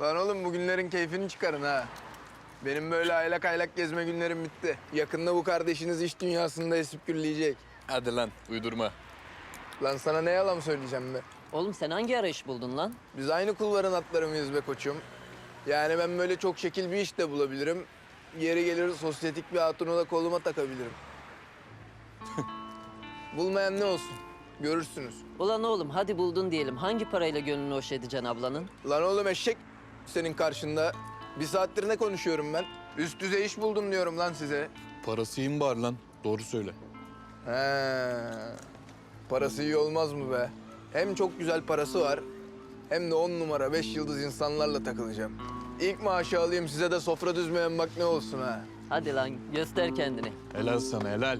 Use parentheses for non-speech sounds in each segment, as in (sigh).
Lan oğlum bugünlerin keyfini çıkarın ha. Benim böyle aylak aylak gezme günlerim bitti. Yakında bu kardeşiniz iş dünyasında esip gürleyecek. Hadi lan uydurma. Lan sana ne yalan söyleyeceğim be. Oğlum sen hangi ara iş buldun lan? Biz aynı kulvarın atları mıyız be koçum? Yani ben böyle çok şekil bir iş de bulabilirim. Yeri gelir sosyetik bir hatunu da koluma takabilirim. (laughs) Bulmayan ne olsun? Görürsünüz. Ulan oğlum hadi buldun diyelim. Hangi parayla gönlünü hoş edeceksin ablanın? Lan oğlum eşek senin karşında. Bir saattir ne konuşuyorum ben? Üst düzey iş buldum diyorum lan size. Parası iyi mi lan? Doğru söyle. He. Parası iyi olmaz mı be? Hem çok güzel parası var. Hem de on numara beş yıldız insanlarla takılacağım. İlk maaşı alayım size de sofra düzmeyen bak ne olsun ha. Hadi lan göster kendini. Helal sana helal.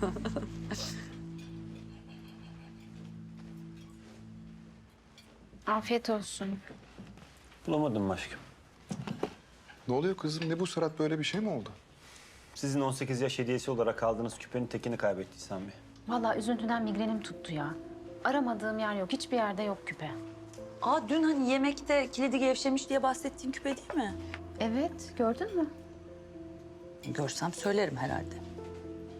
(laughs) Afiyet olsun. Bulamadım mı aşkım? Ne oluyor kızım? Ne bu surat böyle bir şey mi oldu? Sizin 18 yaş hediyesi olarak aldığınız küpenin tekini kaybetti İhsan Bey. Vallahi üzüntüden migrenim tuttu ya. Aramadığım yer yok. Hiçbir yerde yok küpe. Aa dün hani yemekte kilidi gevşemiş diye bahsettiğin küpe değil mi? Evet, gördün mü? Görsem söylerim herhalde.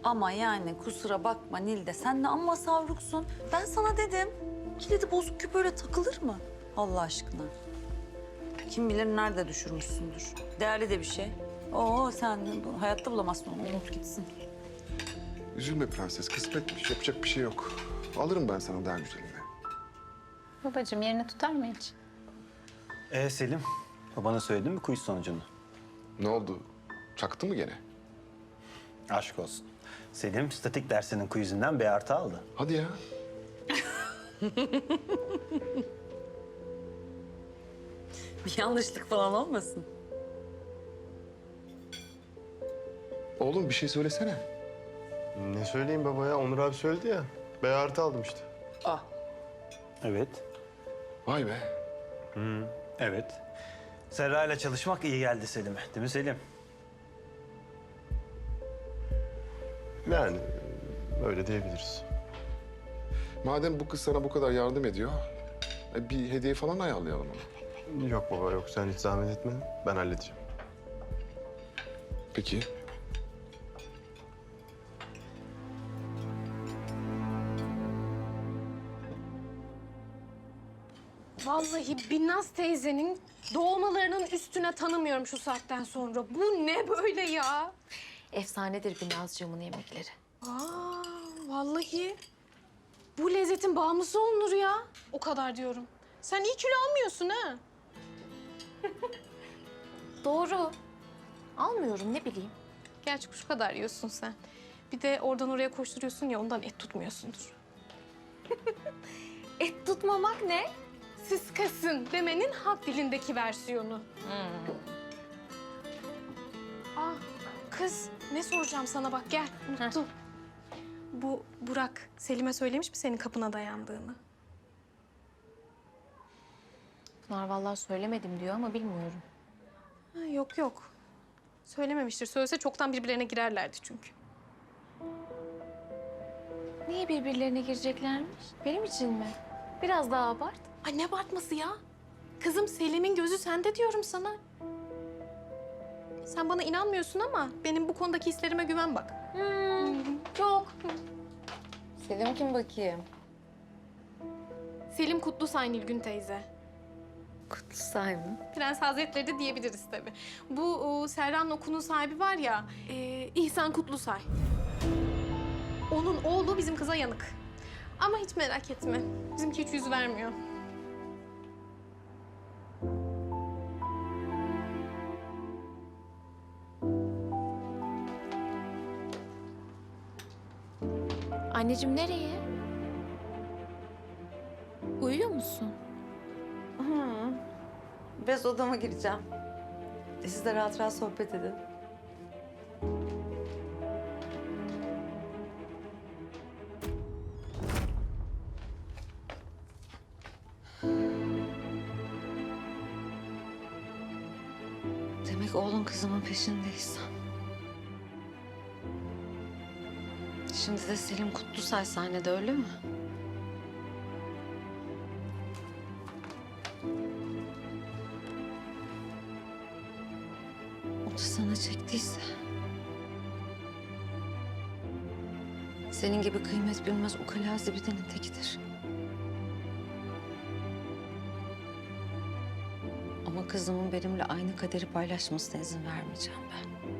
Ama yani kusura bakma Nilde sen ne amma savruksun. Ben sana dedim kilidi bozuk küpe öyle takılır mı? Allah aşkına. Kim bilir nerede düşürmüşsündür. Değerli de bir şey. Oo sen bu- hayatta bulamazsın onu unut gitsin. Üzülme prenses. Kısmetmiş. Yapacak bir şey yok. Alırım ben sana daha güzelini. Babacığım yerini tutar mı hiç? Ee Selim, babana söyledin mi quiz sonucunu? Ne oldu? Çaktı mı gene? Aşk olsun. Selim statik dersinin quiz'inden B artı aldı. Hadi ya. (laughs) Bir yanlışlık falan olmasın. Oğlum bir şey söylesene. Ne söyleyeyim baba ya? Onur abi söyledi ya. B artı aldım işte. Evet, Vay be. evet. Serra ile çalışmak iyi geldi Selim'e. Değil mi Selim? Yani öyle diyebiliriz. Madem bu kız sana bu kadar yardım ediyor, e, bir hediye falan ayarlayalım ona. Yok baba yok. Sen hiç zahmet etme. Ben halledeceğim. Peki. Vallahi Binnaz teyzenin doğmalarının üstüne tanımıyorum şu saatten sonra. Bu ne böyle ya? Efsanedir Binnazcığımın yemekleri. Aa, vallahi bu lezzetin bağımlısı olunur ya. O kadar diyorum. Sen iyi kilo almıyorsun ha. (laughs) Doğru. Almıyorum ne bileyim. Gerçi şu kadar yiyorsun sen. Bir de oradan oraya koşturuyorsun ya ondan et tutmuyorsundur. (laughs) Et tutmamak ne? Sıskasın demenin halk dilindeki versiyonu. Aa, kız ne soracağım sana bak gel unuttum. Bu Burak Selim'e söylemiş mi senin kapına dayandığını? Pınar vallahi söylemedim diyor ama bilmiyorum. Ha, yok yok. Söylememiştir. Söylese çoktan birbirlerine girerlerdi çünkü. Niye birbirlerine gireceklermiş? Benim için mi? Biraz daha abart. Ay ne abartması ya? Kızım Selim'in gözü sende diyorum sana. Sen bana inanmıyorsun ama benim bu konudaki hislerime güven bak. Yok. Selim kim bakayım? Selim Kutlusay Nilgün teyze. Kutlusay mı? Prens Hazretleri de diyebiliriz tabii. Bu o, Serran Oku'nun sahibi var ya, e, İhsan Kutlusay. Onun oğlu bizim kıza yanık. Ama hiç merak etme. Bizimki hiç yüz vermiyor. Anneciğim nereye? Uyuyor musun? Bez odama gireceğim. E, siz de rahat rahat sohbet edin. Demek oğlun kızımın peşindeyiz. Şimdi de Selim Kutlusay sahnede öyle mi? O da sana çektiyse... Senin gibi kıymet bilmez ukala zibidenin tekidir. Ama kızımın benimle aynı kaderi paylaşmasına izin vermeyeceğim ben.